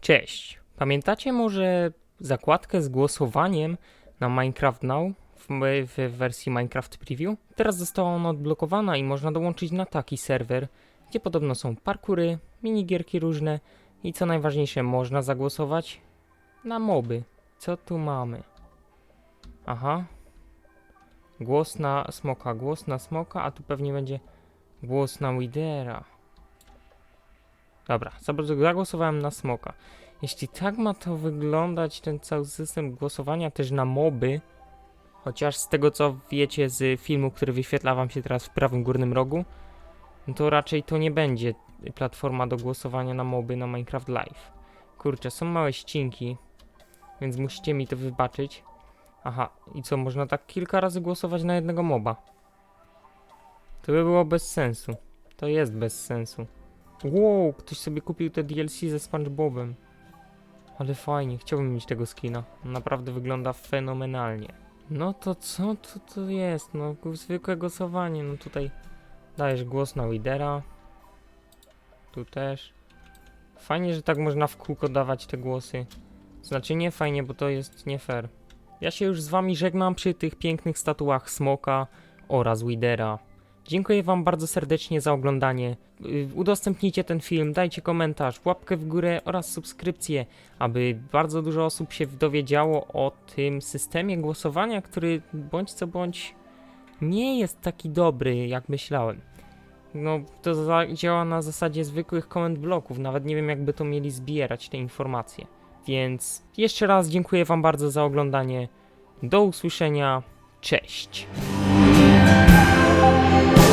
Cześć. Pamiętacie może zakładkę z głosowaniem na Minecraft Now w, w wersji Minecraft Preview? Teraz została ona odblokowana i można dołączyć na taki serwer, gdzie podobno są parkury, minigierki różne i co najważniejsze, można zagłosować na moby. Co tu mamy? Aha. Głos na smoka, głos na smoka, a tu pewnie będzie głos na Widera. Dobra, zagłosowałem na smoka. Jeśli tak ma to wyglądać, ten cały system głosowania też na moby, chociaż z tego co wiecie z filmu, który wyświetla wam się teraz w prawym górnym rogu, no to raczej to nie będzie platforma do głosowania na moby na Minecraft Live. Kurczę, są małe ścinki, więc musicie mi to wybaczyć. Aha, i co, można tak kilka razy głosować na jednego moba? To by było bez sensu. To jest bez sensu. Wow, ktoś sobie kupił te DLC ze SpongeBobem. Ale fajnie, chciałbym mieć tego skina. Naprawdę wygląda fenomenalnie. No to co to, to jest? No zwykłe głosowanie. No tutaj dajesz głos na lidera. Tu też. Fajnie, że tak można w kółko dawać te głosy. Znaczy nie fajnie, bo to jest nie fair. Ja się już z wami żegnam przy tych pięknych statuach Smoka oraz Widera. Dziękuję Wam bardzo serdecznie za oglądanie. Y, Udostępnijcie ten film, dajcie komentarz, łapkę w górę oraz subskrypcję, aby bardzo dużo osób się dowiedziało o tym systemie głosowania, który bądź co bądź nie jest taki dobry, jak myślałem. No, to działa na zasadzie zwykłych comment bloków, nawet nie wiem, jakby to mieli zbierać te informacje. Więc jeszcze raz dziękuję Wam bardzo za oglądanie. Do usłyszenia. Cześć. Thank you.